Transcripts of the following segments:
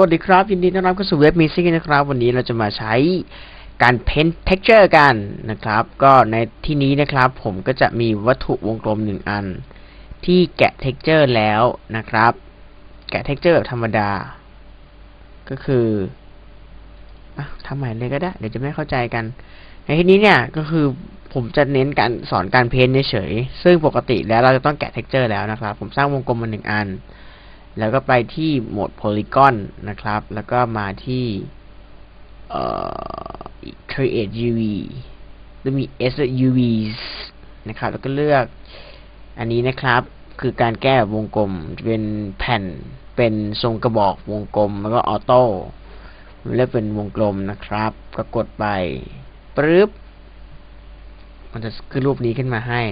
วัสดีครับ ยินดีต้อนรับเข้าสู่เว็บมีซิกนะครับ วันนี้เราจะมาใช้การเพ้น texture กันนะครับ ก็ในที่นี้นะครับผมก็จะมีวัตถุวงกลมหนึ่งอัน ที่แกะ texture แล้วนะครับ แกะ texture แบบธรรมดา ก็คืออทำใหม่เลยก็ได้ เดี๋ยวจะไม่เข้าใจกัน ในที่นี้เนี่ยก็คือผมจะเน้นการสอนการเพ้นเฉยซึ่งปกติแล้วเราจะต้องแกะ texture แล้วนะครับ ผมสร้างวงกลมมาหนึ่งอัน แล้วก็ไปที่โหมด polygon นะครับ แล้วก็มาที่ create UV แล้วมี SUVs นะครับ แล้วก็เลือกอันนี้นะครับ คือการแก้วงกลมจะเป็นแผ่นเป็นทรงกระบอกวงกลม แล้วก็ออโต้เลือกเป็นวงกลมนะครับ ก็กดไปปึ๊บมันจะขึ้นรูปนี้ขึ้นมาให้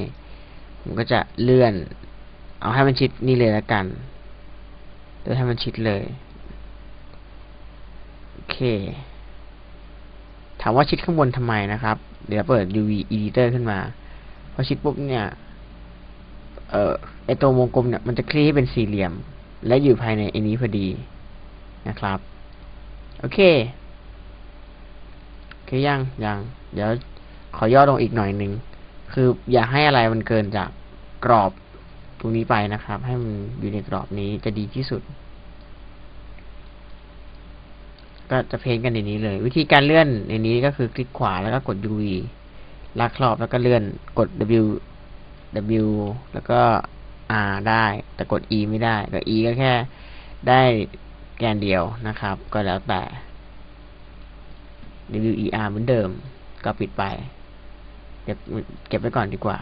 ผมก็จะเลื่อน เอาให้มันชิดนี่เลยแล้วกัน เลื่อนให้มันชิดเลย โอเค ถามว่าชิดข้างบนทำไมนะครับ เดี๋ยวเปิด UV editor ขึ้นมา พอชิดปุ๊บเนี่ย เอ่อไอตัววงกลมเนี่ยมันจะคลี่ให้เป็นสี่เหลี่ยม และอยู่ภายในไอันนี้พอดีนะครับ โอเคโอเคยังยังเดี๋ยวขอย่อลงอีกหน่อยหนึ่งคืออย่าให้อะไรมันเกินจากกรอบ ตรงนี้ไปนะครับ ให้มันอยู่ในกรอบนี้จะดีที่สุด ก็จะเพ้นกันในนี้เลย วิธีการเลื่อนในนี้ก็คือคลิกขวาแล้วก็กด UV ลากครอบแล้วก็เลื่อนกด W W แล้วก็ R ได้ แต่กด E ไม่ได้ก็ E ก็แค่ได้แกนเดียวนะครับ ก็แล้วแต่ W E R เหมือนเดิม ก็ปิดไป เก็บเก็บไว้ก่อนดีกว่า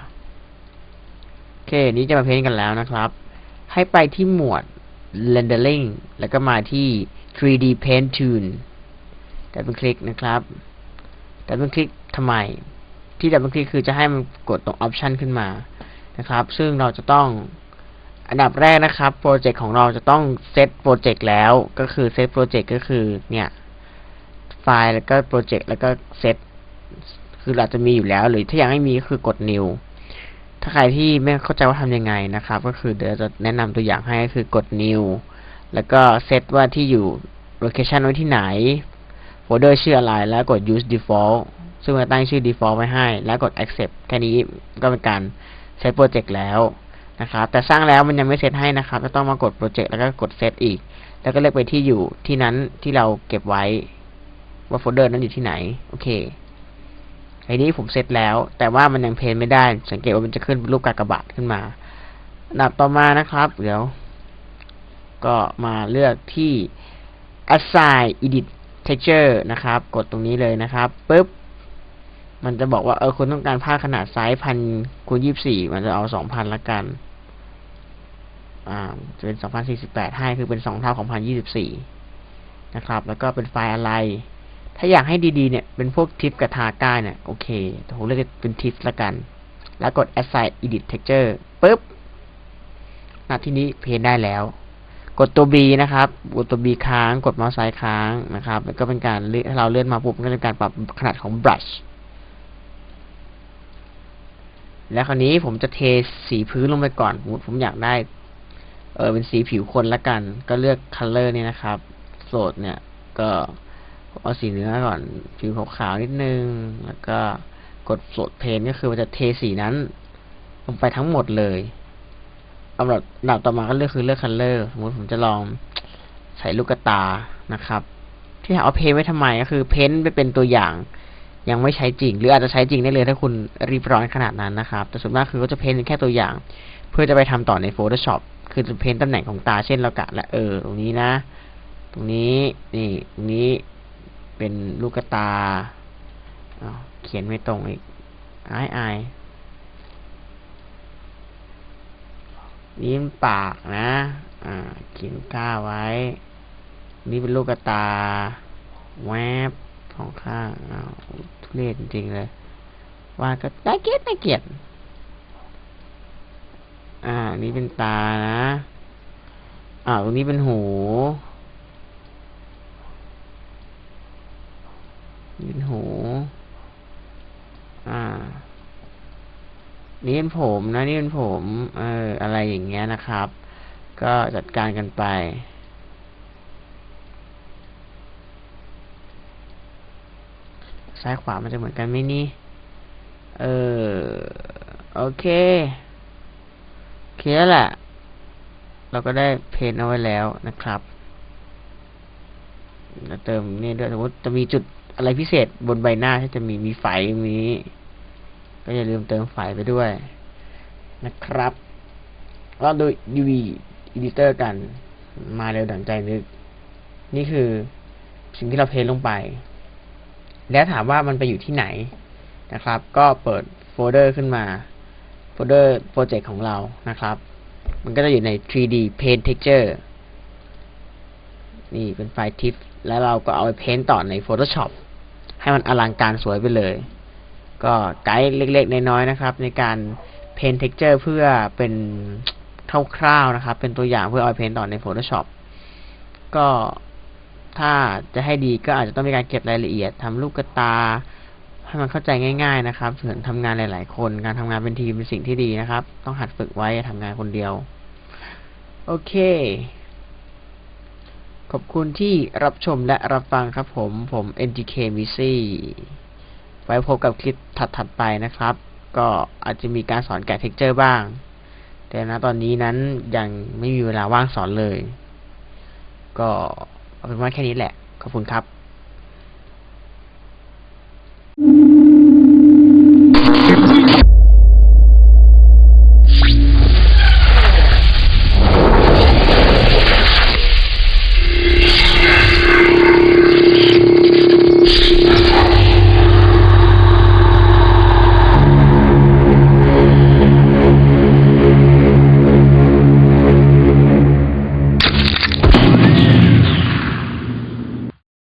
อเค นี้จะมาเพ้นกันแล้วนะครับ ให้ไปที่หมวด rendering แล้วก็มาที่ 3D paint tool ดับเบิลคลิกนะครับ ดับเบิลคลิกทำไม ที่ดับเบิลคลิกคือจะให้มันกดตรง option ขึ้นมา นะครับ ซึ่งเราจะต้อง อันดับแรกนะครับ โปรเจกต์ของเราจะต้องเซตโปรเจกต์แล้ว ก็คือเซตโปรเจกต์ก็คือ เนี่ย ไฟล์แล้วก็โปรเจกต์แล้วก็เซต คือเราจะมีอยู่แล้ว หรือถ้ายังไม่มีก็คือกด new ถ้าใครที่ไม่เข้าใจว่าทำยังไงนะครับ ก็คือเดี๋ยวจะแนะนำตัวอย่างให้ก็คือกด new แล้วก็เซตว่าที่อยู่ location ไว้ที่ไหน โฟลเดอร์ชื่ออะไร แล้วกด use default ซึ่งเราตั้งชื่อ default ไว้ให้ แล้วกด accept แค่นี้ก็เป็นการเซตโปรเจกต์แล้วนะครับ แต่สร้างแล้วมันยังไม่เซตให้นะครับ จะต้องมากดโปรเจกต์แล้วก็กดเซตอีก แล้วก็เลือกไปที่อยู่ที่นั้นที่เราเก็บไว้ว่าโฟลเดอร์นั้นอยู่ที่ไหน โอเค ไอ้นี้ผมเซตแล้ว แต่ว่ามันยังเพนไม่ได้ สังเกตว่ามันจะขึ้นเป็นรูปกากบาทขึ้นมาอันดับต่อมานะครับ เดี๋ยว ก็มาเลือกที่ assign edit texture นะครับ กดตรงนี้เลยนะครับปุ๊บมันจะบอกว่าเออคุณต้องการผ้าขนาดไซส์พันคูณยี่สี่มันจะเอาสองพันละกัน อ่า จะเป็นสองพันสี่สิบแปดให้คือเป็นสองเท่าของพันยี่สิบสี่นะครับ แล้วก็เป็นไฟล์อะไร ถ้าอยากให้ดีๆเนี่ยเป็นพวกทิปกับทาก้าเนี่ยโอเคผมเลือกเป็นทิปละกัน แล้วกด assign edit texture ปุ๊บณที่นี้เพนได้แล้ว กดตัว B นะครับ กดตัว B ค้าง กดเมาส์ซ้ายค้างนะครับ แล้วก็เป็นการเลื่อนถ้าเราเลื่อนมาปุ๊บก็เป็นการปรับขนาดของ brush แล้วคราวนี้ผมจะเทสีพื้นลงไปก่อนสมผมอยากได้ เออเป็นสีผิวคนละกัน ก็เลือก color เนี่ยนะครับ โสดเนี่ย ก็ เอาสีเนื้อก่อนผิวขาวๆนิดนึง แล้วก็กดโสดเพนก็คือมันจะเทสีนั้นลงไปทั้งหมดเลยลำดับลำดับต่อมาก็เลือกคือเลือก color สมมติผมจะลองใส่ลูกตานะครับ ที่ถามว่าเพนไว้ทำไมก็คือ เพ้นไปเป็นตัวอย่าง ยังไม่ใช้จริง หรืออาจจะใช้จริงได้เลยถ้าคุณรีบร้อนขนาดนั้นนะครับ แต่ส่วนมากคือก็จะเพ้นแค่ตัวอย่าง เพื่อจะไปทำต่อใน Photoshop คือจะเพ้นตำแหน่งของตาเช่นเรากะและเออ ตรงนี้นะ ตรงนี้นี่ตรงนี้ เป็นลูกตาอ้าเขียนไม่ตรงอีกอายอายนี่ปากนะเขียนก้าไว้ นี่เป็นลูกตา แวบของข้างอ้าทุเรศจริงเลย ว่าก็น่าเกลียดน่าเกลียด อ่า นี่เป็นตานะ อ่าตรงนี้เป็นหู ยื่นหู อ่า นี่เป็นผมนะนี่เป็นผม เออ อะไรอย่างเงี้ยนะครับ ก็จัดการกันไป ซ้ายขวามันจะเหมือนกันไหมนี่ เออ โอเคเคลียร์แหละ เราก็ได้เพนเอาไว้แล้วนะครับเติมนี่ด้วยสมมติจะมีจุด อะไรพิเศษบนใบหน้าที่จะมีมีไฟมีก็อย่าลืมเติมไฟไปด้วย นะครับก็ดู UV Editor กันมาเร็วดังใจนึก นี่คือสิ่งที่เราเพ้นลงไป แล้วถามว่ามันไปอยู่ที่ไหนนะครับ ก็เปิดโฟลเดอร์ขึ้นมาโฟลเดอร์โปรเจกต์ของเรานะครับ มันก็จะอยู่ใน 3D Paint Texture นี่เป็นไฟล์ TIFF แล้วเราก็เอาไปเพ้นต่อใน Photoshop ให้มันอลังการสวยไปเลย ก็ไกด์เล็กๆน้อยๆนะครับ ในการเพ้น Texture เพื่อเป็นคร่าวๆนะครับ เป็นตัวอย่างเพื่อเอาไปเพ้นต่อใน Photoshop ก็ถ้าจะให้ดีก็อาจจะต้องมีการเก็บรายละเอียดทำลูกกระตา ให้มันเข้าใจง่าย ๆ นะครับเหมือนทำงานหลาย ๆ คน การทำงานเป็นทีมเป็นสิ่งที่ดีนะครับ ต้องหัดฝึกไว้ทำงานคนเดียว โอเค ขอบคุณที่รับชมและรับฟังครับผม ผม NGK m i c ไว้พบกับคลิปถัดๆไปนะครับ ก็อาจจะมีการสอนแกะเท็กเจอร์บ้าง แต่นะตอนนี้นั้นยังไม่มีเวลาว่างสอนเลย ก็เอาเป็นว่าแค่นี้แหละ ขอบคุณครับ